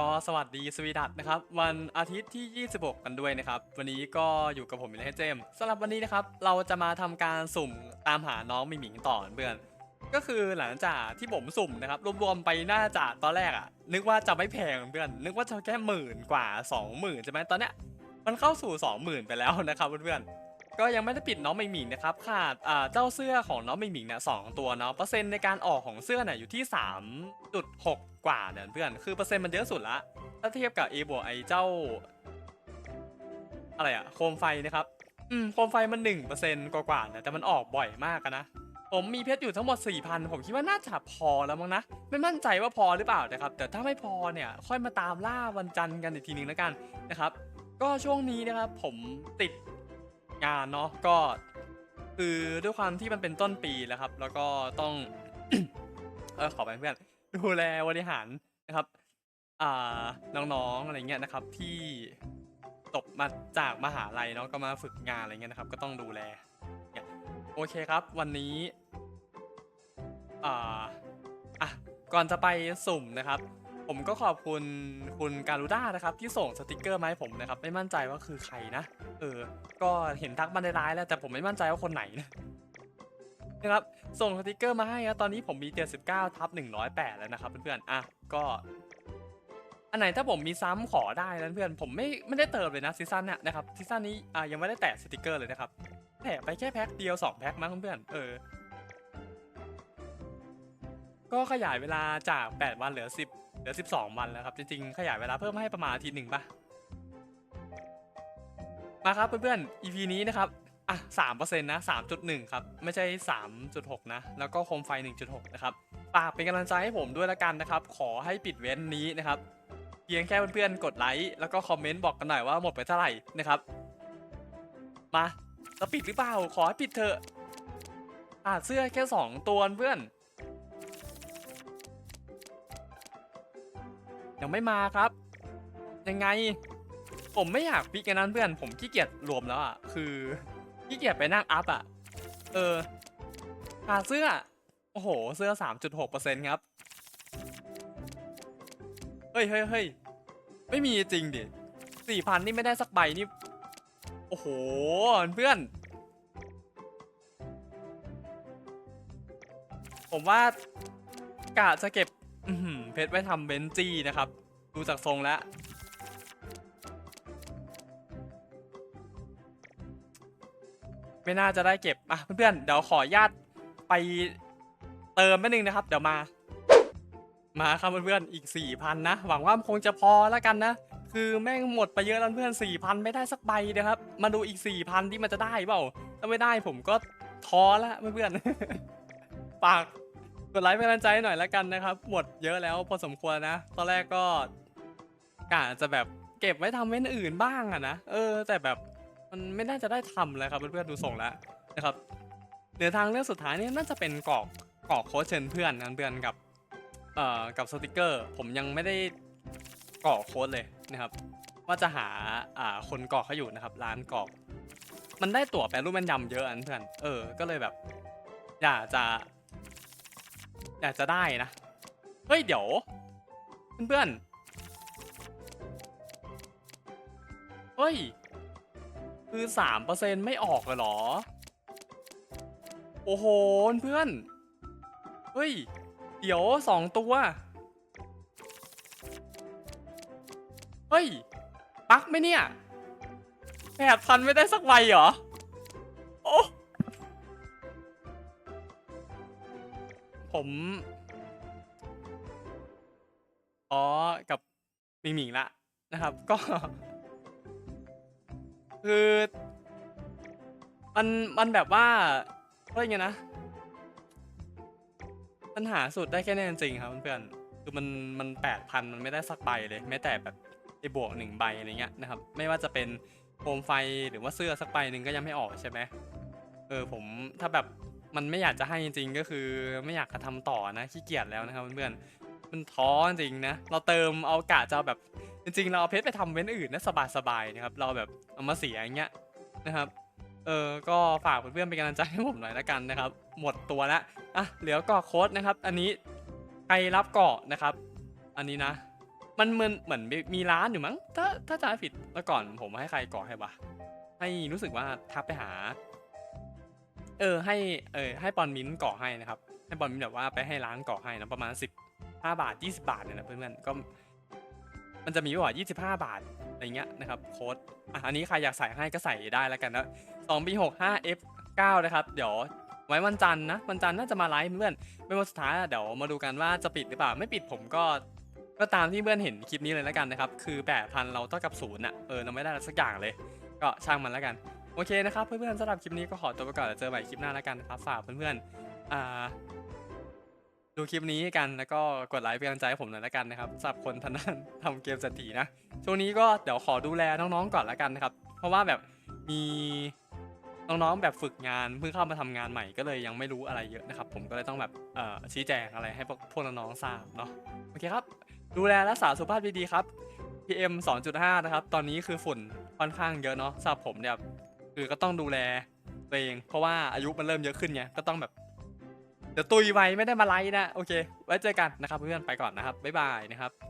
ก็สวัสดีสวีดัตนะครับ วันอาทิตย์ที่ 26 กันด้วยนะครับ วันนี้ก็อยู่กับผมอีกแล้วเจมส์สำหรับวันนี้นะครับ เราจะมาทำการสุ่มตามหาน้องมิหมิงต่อเพื่อนก็คือหลังจากที่ผมสุ่มนะครับ รวมๆไปน่าจะตอนแรกอะนึกว่าจะไม่แพงเพื่อน นึกว่าจะแค่หมื่นกว่า 20,000ใช่ไหมตอนเนี้ยมันเข้าสู่ 20,000 ไปแล้วนะครับเพื่อนๆ ก็ยังไม่ได้ปิดน้องหมิงหมิงนะครับขาดอ่าเจ้าเสื้อของน้องหมิงหมิงเนี่ยสองตัวเนาะเปอร์เซ็นต์ในการออกของเสื้อเนี่ยอยู่ที่ 3.6 กว่าเนี่ยเพื่อนคือเปอร์เซ็นต์มันเยอะสุดละถ้าเทียบกับ A บวกไอเจ้า อะไรอะโคมไฟนะครับอืมโคมไฟมัน1%กว่าๆเนี่ยแต่มันออกบ่อยมากนะผมมีเพชรอยู่ทั้งหมด 4,000 ผมคิดว่าน่าจะพอแล้วมั้งนะ ไม่มั่นใจว่าพอหรือเปล่านะครับ แต่ถ้าไม่พอเนี่ย ค่อยมาตามล่าวันจันทร์กันอีกทีนึงแล้วกันนะครับ ก็ช่วงนี้นะครับผมติด งานเนาะก็คือด้วยความที่มันเป็นต้นปีแล้วครับ แล้วก็ต้อง เออขอไปเพื่อนดูแลบริหารนะครับ อ่าน้องๆอะไรเงี้ยนะครับ ที่จบมาจากมหาลัยเนาะก็มาฝึกงานอะไรเงี้ยนะครับ ก็ต้องดูแลเนี่ยโอเคครับ วันนี้อ่าอะก่อนจะไปสุ่มนะครับ ผมก็ขอบคุณคุณการูด้านะครับ ที่ส่งสติกเกอร์มาให้ผมนะครับ ไม่มั่นใจว่าคือใครนะ เออ ก็เห็นทักมาในไลน์แล้วแต่ผมไม่มั่นใจว่าคนไหนนะนะครับ ส่งสติกเกอร์มาให้ครับตอนนี้ผมมี 79ทับ108 แล้วนะครับเพื่อนๆ อะ ก็ อันไหนถ้าผมมีซ้ำขอได้นะเพื่อน ผมไม่ไม่ได้เติมเลยนะซีซั่นเนี้ยนะครับ ซีซั่นนี้ อะยังไม่ได้แตะสติกเกอร์เลยนะครับ แตะไปแค่แพ็คเดียว 2 แพ็คมั้งเพื่อน เออ ก็ขยายเวลาจาก 8 วันเหลือ 10 เหลือ 12 วันแล้วครับ จริงๆ ขยายเวลาเพิ่มให้ประมาณอาทิตย์หนึ่งปะ มาครับเพื่อนๆ EP นี้นะครับ อะสามเปอร์เซ็นต์นะสามจุดหนึ่งครับ ไม่ใช่สามจุดหกนะ แล้วก็โคมไฟหนึ่งจุดหกนะครับฝากเป็นกำลังใจให้ผมด้วยละกันนะครับ ขอให้ปิดเว้นนี้นะครับ เพียงแค่เพื่อนๆ กดไลค์ แล้วก็คอมเมนต์บอกกันหน่อยว่าหมดไปเท่าไหร่นะครับ มาจะปิดหรือเปล่า ขอให้ปิดเถอะอ่าเสื้อแค่สองตัวเพื่อน ยังไม่มาครับ ยังไง ผมไม่อยากปิกกันนั้นเพื่อน ผมขี้เกียจรวมแล้วอะ คือขี้เกียจไปนั่งอัพอะ เออหาเสื้อ โอ้โห เสื้อ 3.6%ครับ เฮ้ยเฮ้ยเฮ้ยไม่มีจริงดิสี่พันนี่ไม่ได้สักใบนี่ โอ้โห เพื่อน ผมว่ากะจะเก็บเพชรไว้ทำเบนจี้นะครับ ดูจากทรงแล้ว ไม่น่าจะได้เก็บอะเพื่อนๆเดี๋ยวขออนุญาตไปเติมแป๊บนึงนะครับ เดี๋ยวมา มาครับเพื่อนๆอีก4,000นนะหวังว่ามันคงจะพอแล้วกันนะคือแม่งหมดไปเยอะแล้วเพื่อน4,000ไม่ได้สักใบนะครับ มาดูอีก4,000ที่มันจะได้เปล่าถ้าไม่ได้ผมก็ท้อแล้วเพื่อนๆฝากกดไลค์เป็นกำลังใจให้หน่อยแล้วกันนะครับ หมดเยอะแล้วพอสมควรนะ ตอนแรกก็กะจะแบบเก็บไว้ทำเว้นอื่นบ้างอะนะ เออ แต่แบบ มันไม่น่าจะได้ทำเลยครับเพื่อนๆดูส่งแล้วนะครับเหลือทางเรื่องสุดท้ายนี่น่าจะเป็นกรอกกรอกโค้ดเชิญเพื่อนนะเพื่อนกับเอ่อกับสติกเกอร์ ผมยังไม่ได้กรอกโค้ดเลยนะครับว่าจะหาอ่าคนกรอกเขาอยู่นะครับ ร้านกรอก มันได้ตั๋วแปลรูปแม่นยำเยอะอันเพื่อนเออก็เลยแบบ อยากจะ อยากจะได้นะเฮ้ยเดี๋ยว เพื่อนๆเฮ้ย คือสามเปอร์เซ็นไม่ออกเหรอ โอ้โหเพื่อน เฮ้ย เดี๋ยวสองตัว เฮ้ย ปักไหมเนี่ยแปดพันไม่ได้สักใบเหรอ โอ้ ผมอ๋อกับมิงมิงละนะครับ ก็ คือมันมันแบบว่าเรียกไงนะปัญหาสุดได้แค่นี้จริงๆครับเพื่อนๆคือมันมันแปดพันมันไม่ได้สักใบเลยแม้แต่แบบไอ้บวกหนึ่งใบอะไรเงี้ยนะครับ ไม่ว่าจะเป็นโคมไฟหรือว่าเสื้อสักใบหนึ่งก็ยังไม่ออกใช่ไหมเออผมถ้าแบบมันไม่อยากจะให้จริงๆก็คือไม่อยากจะทำต่อนะขี้เกียจแล้วนะครับเพื่อนๆมันท้อจริงนะเราเติมเอากะจะแบบ จริงๆ เราเอาเพชรไปทำเว้นอื่นนะสบายๆนะครับ เราแบบเอามาเสียอย่างเงี้ยนะครับ เออ ก็ฝากเพื่อนๆเป็นกำลังใจให้ผมหน่อยละกันนะครับ หมดตัวแล้วอะ เหลือกาะโค้ดนะครับ อันนี้ใครรับเกาะนะครับ อันนี้นะ มันเหมือนเหมือนมีร้านอยู่มั้ง ถ้าถ้าจำผิดเมื่อก่อนผมให้ใครก่อให้วะให้รู้สึกว่าทักไปหา เออ ให้ เออ ให้ปอนมิ้นท์ก่อให้นะครับ ให้ปอนมิ้นท์แบบว่าไปให้ร้านก่อให้นะประมาณสิบห้าบาทยี่สิบาทเนี่ยนะเพื่อนๆ ก็ มันจะมีว่ายี่สิบห้าบาทอะไรเงี้ยนะครับโค้ดอะอันนี้ใครอยากใส่ให้ก็ใส่ได้แล้วกันนะสองปีหกห้า F เก้านะครับ เดี๋ยวไว้วันจันทร์นะวันจันทร์น่าจะมาไลฟ์เพื่อนเป็นวันสุดท้ายเดี๋ยวมาดูกันว่าจะปิดหรือเปล่าไม่ปิดผมก็ก็ตามที่เพื่อนเห็นคลิปนี้เลยแล้วกันนะครับคือแปดพันเราเท่ากับศูนย์อะเออเราไม่ได้อะสักอย่างเลย ก็ช่างมันแล้วกันโอเคนะครับเพื่อนๆสำหรับคลิปนี้ก็ขอตัวไปก่อนแล้วเจอใหม่คลิปหน้าแล้วกันนะครับฝากเพื่อนๆอ่า ดูคลิปนี้กันแล้วก็กดไลค์เป็นกำลังใจให้ผมหน่อยแล้วกันนะครับสำหรับคนทางด้านทำเกมเศรษฐีนะช่วงนี้ก็เดี๋ยวขอดูแลน้องๆก่อนแล้วกันนะครับ เพราะว่าแบบมีน้องๆแบบฝึกงานเพิ่งเข้ามาทำงานใหม่ก็เลยยังไม่รู้อะไรเยอะนะครับ ผมก็เลยต้องแบบชี้แจงอะไรให้พวกพวกน้องๆทราบเนาะโอเคครับ ดูแลรักษาสุขภาพดีๆครับ PM 2.5 นะครับ ตอนนี้คือฝุ่นค่อนข้างเยอะเนาะสำหรับผมเนี่ยคือก็ต้องดูแลตัวเอง เพราะว่าอายุมันเริ่มเยอะขึ้นไงก็ต้องแบบ เดี๋ยวตุยไว้ไม่ได้มาไลฟ์นะ โอเค ไว้เจอกันนะครับเพื่อนไปก่อนนะครับ บ๊ายบายนะครับ